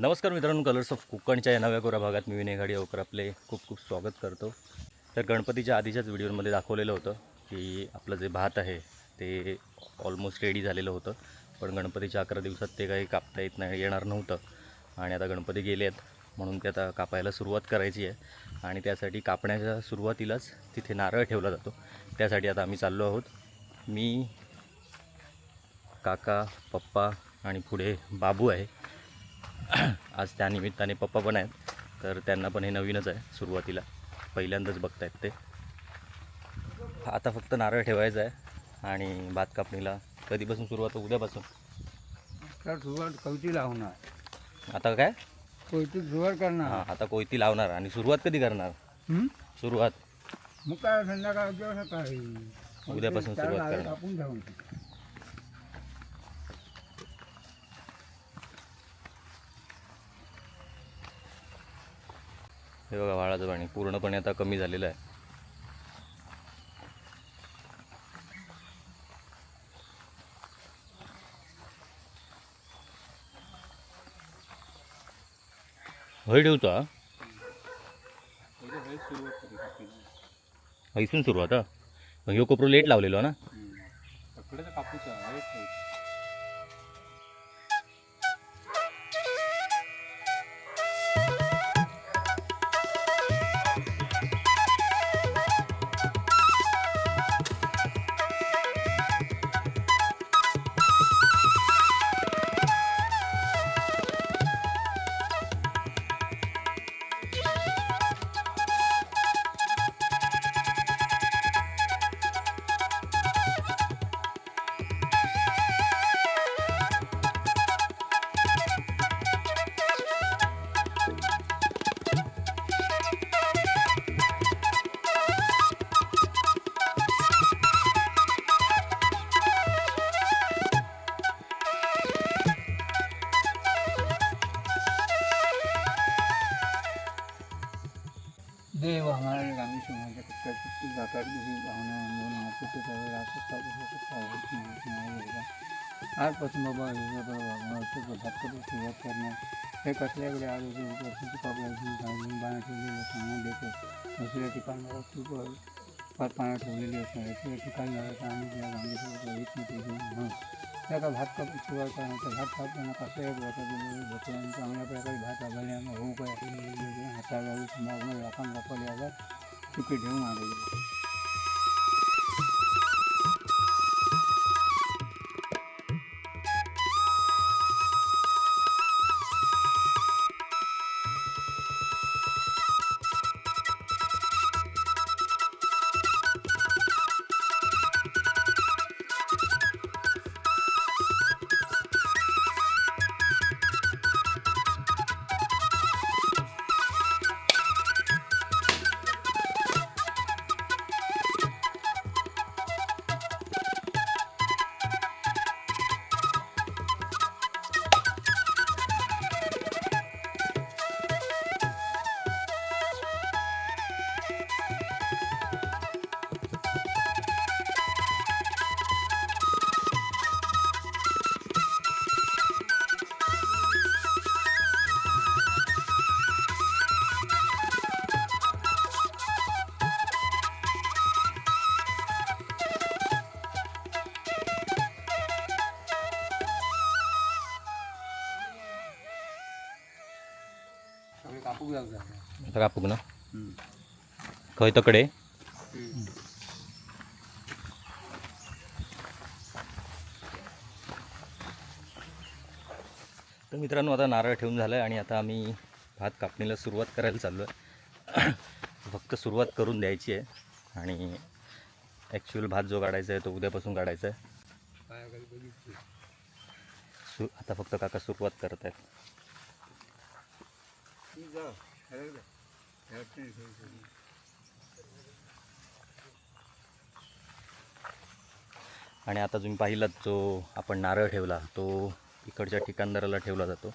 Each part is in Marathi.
नमस्कार मित्रांनो कलर्स ऑफ कोकणच्या या नव्या गोरा भागात मी विनय घाडियावकर आपले खूप खूप स्वागत करतो. तर गणपतीच्या आधीच्याच व्हिडिओमध्ये दाखवलेलं होतं की आपलं जे भात आहे ते ऑलमोस्ट रेडी झालेलं होतं. पण गणपतीच्या अकरा दिवसात ते काही कापता येत नाही येणार नव्हतं. आणि आता गणपती गेले आहेत म्हणून ते आता कापायला सुरुवात करायची आहे. आणि त्यासाठी कापण्याच्या सुरुवातीलाच तिथे नारळ ठेवला जातो. त्यासाठी आता आम्ही चाललो आहोत. मी काका पप्पा आणि पुढे बाबू आहे. आज त्या निमित्ताने पप्पा पण आहेत. तर त्यांना पण हे नवीनच आहे सुरुवातीला. पहिल्यांदाच बघतायत ते. आता फक्त नारळ ठेवायचा आहे आणि भात कापणीला. कधीपासून सुरुवात? उद्यापासून? सुरुवात लावणार. आता काय? कोयती सुरुवात करणार. हां आता कोयती लावणार. आणि सुरुवात कधी करणार? सुरुवात. मग काय संध्याकाळ उद्यापासून सुरुवात करणार. हे बघा वाळाचं पाणी पूर्णपणे आता कमी झालेलं आहे. हय ठेवतो हा? इथून सुरुवात हा? ह्यो कोपरू लेट लावलेलो ना? देव हमारे रामी समाज करता है जाकर गुरु भावना आंदोलन आपको तो चले रहा है सब हो सकता है में हमारे होगा आज पश्चिम बाबा होगा पर भगवान से बधाई को सेवा करने है कसले बड़े आज उसे ऊपर से पकड़ के गाड़ी बना के लिए खाना देखो दूसरे ठिकान में रखती को पर पाना ठोले घेऊन म्हणून त्या का भात कापून सुरुवात करण्याचा भात कापताना कसं एक प्रकारे भोकळ्यानं चांगल्या प्रकारे भात आभाल्यानं होऊ काय हाताला मागणं आपण वापरले आता चुकी ठेवून कापूक आता कापूक ना? खय तकडे? तर मित्रांनो आता नारळ ठेवून झालं आहे आणि आता आम्ही भात कापणीला सुरुवात करायला चाललो आहे फक्त सुरुवात करून द्यायची आहे. आणि ॲक्च्युअल भात जो काढायचा आहे तो उद्यापासून काढायचा आहे. सु आता फक्त काका सुरुवात करत आहेत जा खरं का? ह्यात नाही सोय केली. आणि आता तुम्ही पाहिलात जो आपण नारळ ठेवला तो इकडच्या ठिकाणदाराला ठेवला जातो.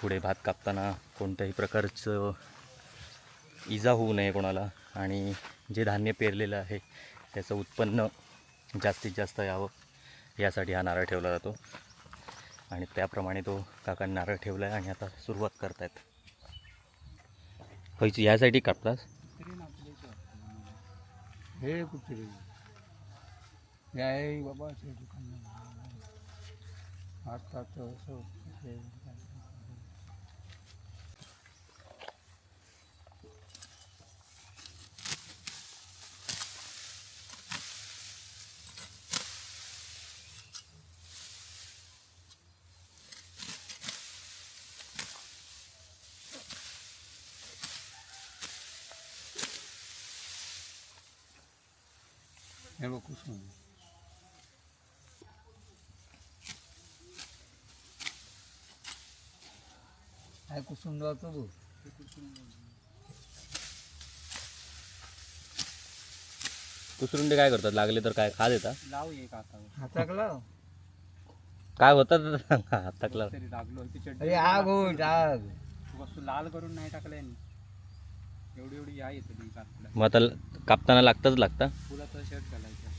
पुढे भात कापताना कोणत्याही प्रकारचं इजा होऊ नये कोणाला. आणि जे धान्य पेरलेलं आहे त्याचं उत्पन्न जास्तीत जास्त यावं यासाठी हा नारळ ठेवला जातो. आणि त्याप्रमाणे तो काका नारळ ठेवला आहे आणि आता सुरुवात करतायत. खयची ह्यासाठी कापतास हे कुठे? याय बाबा आता असं हे बघ कुसुम काय कुसुम जातो बघ कुसरुंडे काय करतात? लागले तर काय खा देतात लाव एक हातावर हाताकला काय होतात हाताकला तरी लागलो ती चड्डी. अरे आग हो आग. वस्तू लाल करून नाही टाकल्या यांनी. एवढी एवढी या येते ती कापला मग आता कापताना लागताच लागता. फुलाचा शर्ट घालायचा.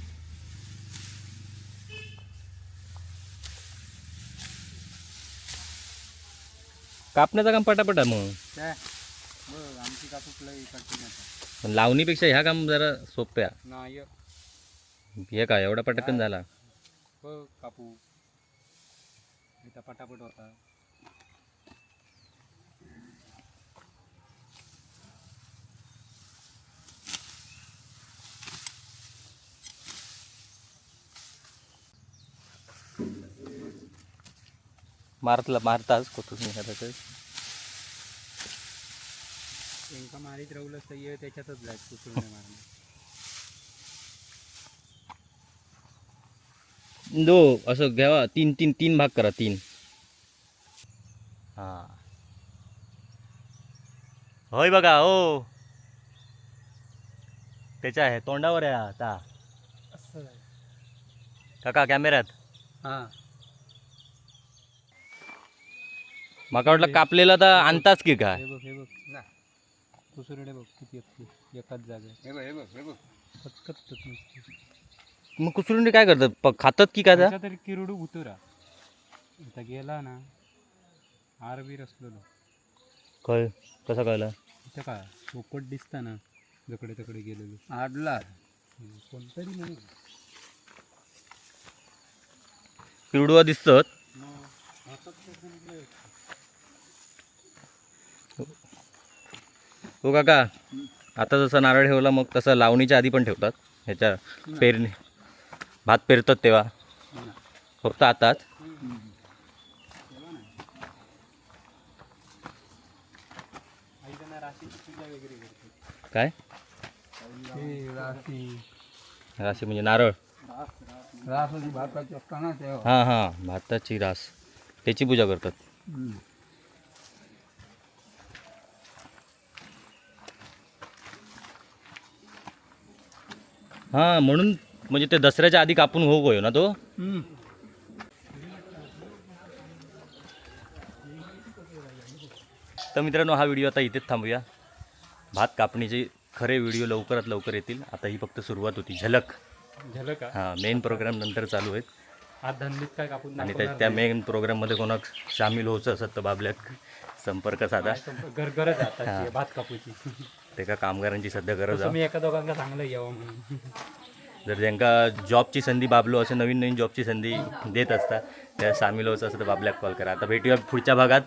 कापण्याचं काम पटापट मग. काय? बघ आमची कापूस लय कठीण आता. पण लावणीपेक्षा ह्या काम जरा सोपं आहे नाही हे काय एवढा पटकन झाला? बघ कापू. इथं पटापट होता. मारतला मारताच कोथून निघालं त्यांका मारीत राहुलं तर ये त्याच्यातच जायचं कुठून मारणं दो असं घ्यावा. तीन तीन तीन भाग करा तीन. हा. होय बघा हो. त्याच्या आहे तोंडावर आहे आता. असं काका कॅमेऱ्यात. हां. माका वाटलं कापलेला तर आणताच की काय हे बघ हे बघ. ना. कुसुरडे बघ किती आहेत एकाच जागा हे बघ हे बघ हे बघ. फटकत नुसती मग कुसरुंडी काय करतात? प- खातात की काय त्या? तरी किरडू उतरा. आता गेला ना आर बीर असलेलो. काय? कसं कळलं? इथं काय? पोपट दिसता ना जकडे तकडे गेलेलो. आडला. कोणतरी म्हणून पिवडुआ दिसतात? हो काका आता जसं नारळ ठेवला मग तसं लावणीच्या आधी पण ठेवतात. ह्याच्या पेरणी भात पेरतात तेव्हा. फक्त आताच. काय? हे राशी म्हणजे नारळ. भाताची असताना हां हां भाताची रास. त्याची पूजा करतात. हां म्हणून म्हणजे ते दसऱ्याच्या आधी कापून हो गयो ना तो. तर मित्रांनो हा व्हिडिओ आता इथेच थांबूया. भात कापणीचे खरे व्हिडिओ लवकरात लवकर येतील. आता ही फक्त सुरुवात होती. झलक. झालं का हां मेन प्रोग्राम नंतर चालू आहेत. काय कापून आणि त्या त्या मेन प्रोग्राममध्ये कोणाक सामील व्हायचं असत तर बाबल्याक संपर्क साधा. घर गरज आहे भात कापूची. ते का कामगारांची सध्या गरज आहे? एका दोघांना चांगलं यावं म्हणून. जर ज्यांका जॉबची संधी बाबलो असे नवीन नवीन जॉबची संधी देत असतात त्या सामील व्हायचं असं तर बाबल्याक कॉल करा. आता भेटूया पुढच्या भागात.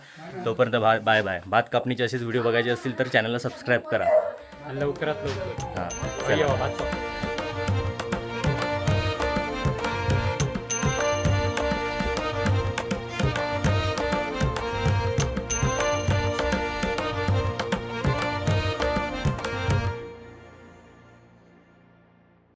तोपर्यंत भा बाय बाय भात कापणीचे असेच व्हिडिओ बघायचे असतील तर चॅनलला सबस्क्राईब करा. आणि लवकरात लवकर. हां यावं भात कापू